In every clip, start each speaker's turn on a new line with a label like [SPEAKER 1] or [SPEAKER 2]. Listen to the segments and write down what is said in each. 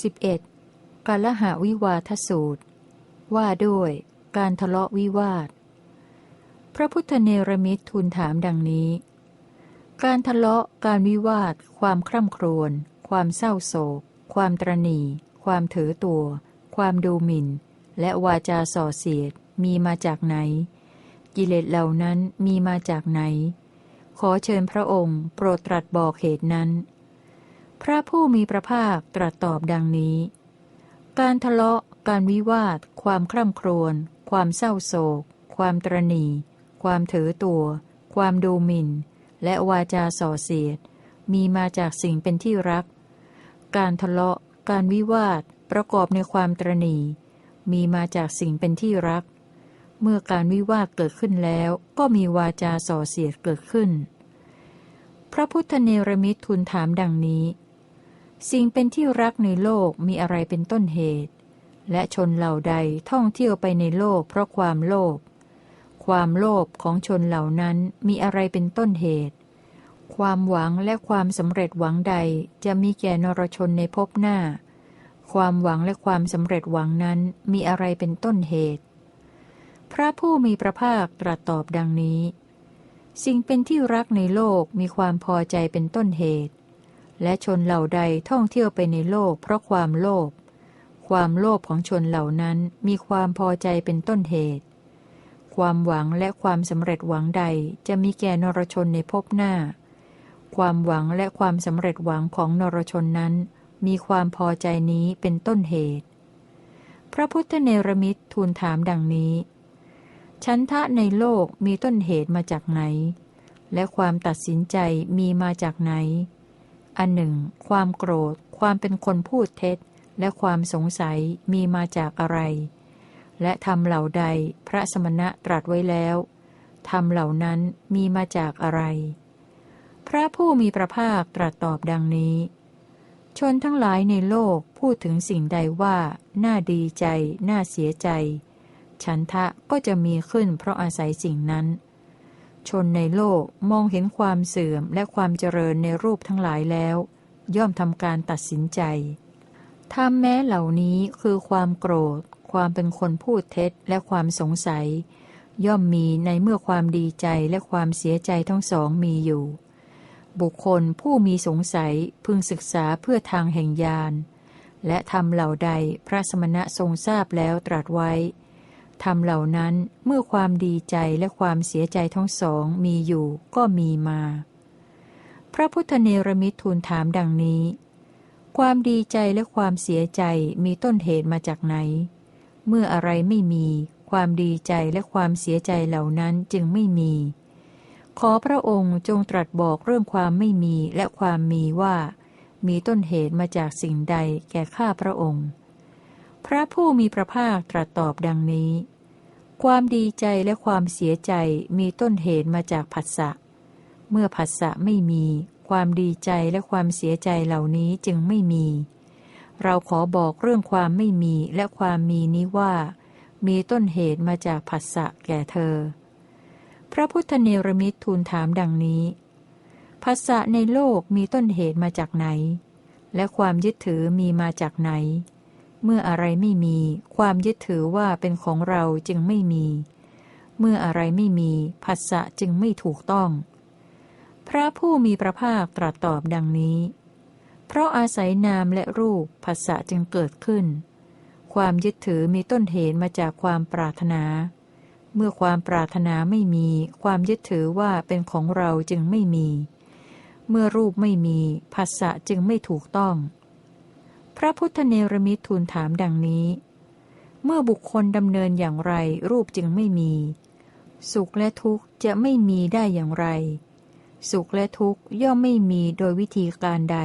[SPEAKER 1] 11. กาลหาวิวาทสูตร ว่าด้วย การทะเลาะวิวาท พระพุทธเนรมิตรทูลถามดังนี้ การทะเลาะการวิวาท ความคร่ำครวญความเศร้าโศก ความตรณีความถือตัว ความดูหมิ่น และวาจาส่อเสียดมีมาจากไหน กิเลสเหล่านั้นมีมาจากไหน ขอเชิญพระองค์ โปรดตรัสบอกเหตุนั้น พระผู้มีพระภาคตรัสตอบดังนี้ การทะเลาะ การวิวาท ความคร่ำครวญ ความเศร้าโศก ความตรณี ความถือตัว ความดูหมิ่น และวาจาส่อเสียด มีมาจากสิ่งเป็นที่รัก การทะเลาะ การวิวาท ประกอบในความตรณี มีมาจากสิ่งเป็นที่รัก เมื่อการวิวาทเกิดขึ้นแล้ว ก็มีวาจาส่อเสียดเกิดขึ้น พระพุทธเนรมิตรทูลถามดังนี้ สิ่งเป็นที่รักในโลกมีอะไรเป็นต้นเหตุ และชนเหล่าใดท่องเที่ยวไปในโลกเพราะความโลภ ความโลภของชนเหล่านั้นมีอะไรเป็นต้นเหตุ ความหวังและความสำเร็จหวังใดจะมีแก่นรชนในภพหน้า ความหวังและความสำเร็จหวังนั้นมีอะไรเป็นต้นเหตุ พระผู้มีพระภาคตรัสตอบดังนี้ สิ่งเป็นที่รักในโลกมีความพอใจเป็นต้นเหตุ และชนเหล่าใดท่องเที่ยวไปในโลกเพราะความโลภ ความโลภของชนเหล่านั้นมีความพอใจเป็นต้นเหตุ ความหวังและความสำเร็จหวังใดจะมีแก่นรชนในภพหน้า ความหวังและความสำเร็จหวังของนรชนนั้น มีความพอใจนี้เป็นต้นเหตุ พระพุทธเนรมิตรทูลถามดังนี้ ชันทะในโลกมีต้นเหตุมาจากไหน และความตัดสินใจมีมาจากไหน อันหนึ่ง ความโกรธ ความเป็นคนพูดเท็จ และความสงสัยมีมาจากอะไร และทำเหล่าใดพระสมณะตรัสไว้แล้วทำเหล่านั้นมีมาจากอะไร พระผู้มีพระภาคตรัสตอบดังนี้ ชนทั้งหลายในโลกพูดถึงสิ่งใดว่า น่าดีใจ น่าเสียใจ ฉันทะก็จะมีขึ้นเพราะอาศัยสิ่งนั้น ชนในโลกมองเห็นความเสื่อมและความเจริญในรูปทั้งหลายแล้ว ย่อมทำการตัดสินใจทำแม้เหล่านี้คือความโกรธ ความเป็นคนพูดเท็จและความสงสัย ย่อมมีในเมื่อความดีใจและความเสียใจทั้งสองมีอยู่ บุคคลผู้มีสงสัยพึงศึกษาเพื่อทางแห่งญาณและทำเหล่าใดพระสมณะทรงทราบแล้วตรัสไว้ ธรรมเหล่านั้นเมื่อความดีใจและความเสียใจทั้งสองมีอยู่ก็มีมา พระพุทธเนรมิตรทูลถามดังนี้ ความดีใจและความเสียใจมีต้นเหตุมาจากไหน เมื่ออะไรไม่มี ความดีใจและความเสียใจเหล่านั้นจึงไม่มี ขอพระองค์จงตรัสบอกเรื่องความไม่มีและความมีว่า มีต้นเหตุมาจากสิ่งใดแก่ข้าพระองค์ พระผู้มีพระภาคตรัสตอบดังนี้ ความดีใจและความเสียใจมีต้นเหตุมาจากผัสสะ เมื่อผัสสะไม่มี ความดีใจและความเสียใจเหล่านี้จึงไม่มี เราขอบอกเรื่องความไม่มีและความมีนี้ว่า มีต้นเหตุมาจากผัสสะแก่เธอ พระพุทธเนรมิตรทูลถามดังนี้ผัสสะในโลกมีต้นเหตุมาจากไหน และความยึดถือมีมาจากไหน เมื่ออะไรไม่มี ความยึดถือว่าเป็นของเราจึงไม่มี เมื่ออะไรไม่มีผัสสะจึงไม่ถูกต้อง พระผู้มีพระภาคตรัสตอบดังนี้ เพราะอาศัยนามและรูปผัสสะจึงเกิดขึ้น ความยึดถือมีต้นเหตุมาจากความปรารถนา เมื่อความปรารถนาไม่มี ความยึดถือว่าเป็นของเราจึงไม่มี เมื่อรูปไม่มีผัสสะจึงไม่ถูกต้อง พระพุทธเนรมิตรทูลถามดังนี้ เมื่อบุคคลดำเนินอย่างไรรูปจึงไม่มี สุขและทุกข์จะไม่มีได้อย่างไร สุขและทุกข์ย่อมไม่มีโดยวิธีการใด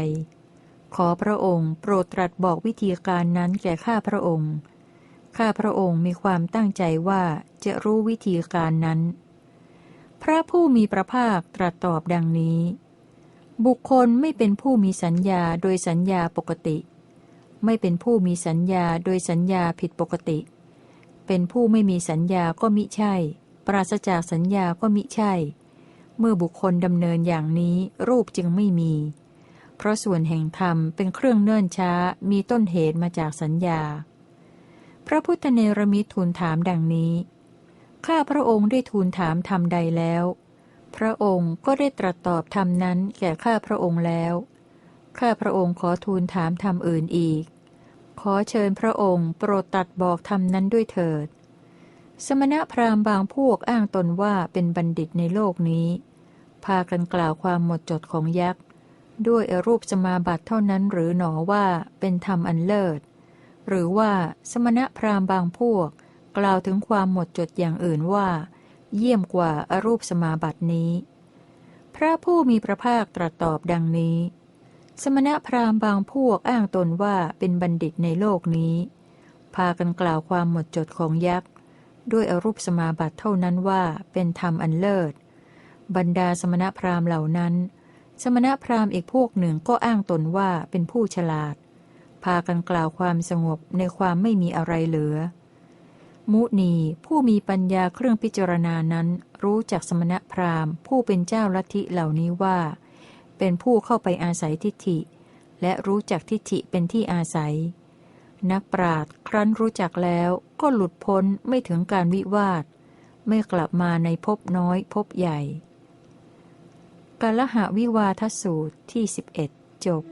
[SPEAKER 1] ขอพระองค์โปรดตรัสบอกวิธีการนั้นแก่ข้าพระองค์ ข้าพระองค์มีความตั้งใจว่าจะรู้วิธีการนั้น พระผู้มีพระภาคตรัสตอบดังนี้ บุคคลไม่เป็นผู้มีสัญญาโดยสัญญาปกติ ไม่เป็นผู้มีสัญญาโดยสัญญาผิดปกติ เป็นผู้ไม่มีสัญญาก็มิใช่ ปราศจากสัญญาก็มิใช่ เมื่อบุคคลดำเนินอย่างนี้รูปจึงไม่มี เพราะส่วนแห่งธรรมเป็นเครื่องเนิ่นช้ามีต้นเหตุมาจากสัญญา พระพุทธเนรมิตรทูลถามดังนี้ ข้าพระองค์ได้ทูลถามธรรมใดแล้ว พระองค์ก็ได้ตรัสตอบธรรมนั้นแก่ข้าพระองค์แล้ว ข้าพระองค์ขอทูลถามธรรมอื่นอีก ขอเชิญพระองค์โปรดตัดบอกธรรมนั้นด้วยเถิด สมณพราหมณ์บางพวกอ้างตนว่าเป็นบัณฑิตในโลกนี้ พากันกล่าวความหมดจดของยักษ์ ด้วยอรูปสมาบัติเท่านั้นหรือหนอว่าเป็นธรรมอันเลิศ หรือว่าสมณพราหมณ์บางพวก กล่าวถึงความหมดจดอย่างอื่นว่า เยี่ยมกว่าอารูปสมาบัตินี้ พระผู้มีพระภาคตรัสตอบดังนี้ สมณพราหมณ์บางพวกอ้างตนว่าเป็นบัณฑิตในโลกนี้ พากันกล่าวความหมดจดของยักษ์ ด้วยอรูปสมาบัติเท่านั้นว่าเป็นธรรมอันเลิศ บรรดาสมณพราหมณ์เหล่านั้น สมณพราหมณ์อีกพวกหนึ่งก็อ้างตนว่าเป็นผู้ฉลาด พากันกล่าวความสงบในความไม่มีอะไรเหลือ มุนีผู้มีปัญญาเครื่องพิจารณานั้นรู้จักสมณพราหมณ์ผู้เป็นเจ้าลัทธิเหล่านี้ว่า เป็นผู้เข้าไปอาศัยทิฏฐิ และรู้จักทิฏฐิเป็นที่อาศัย นักปราดครั้นรู้จักแล้วก็หลุดพ้นไม่ถึงการวิวาท ไม่กลับมาในภพน้อยภพใหญ่กาลหาวิวาทสูตรที่ 11 จบ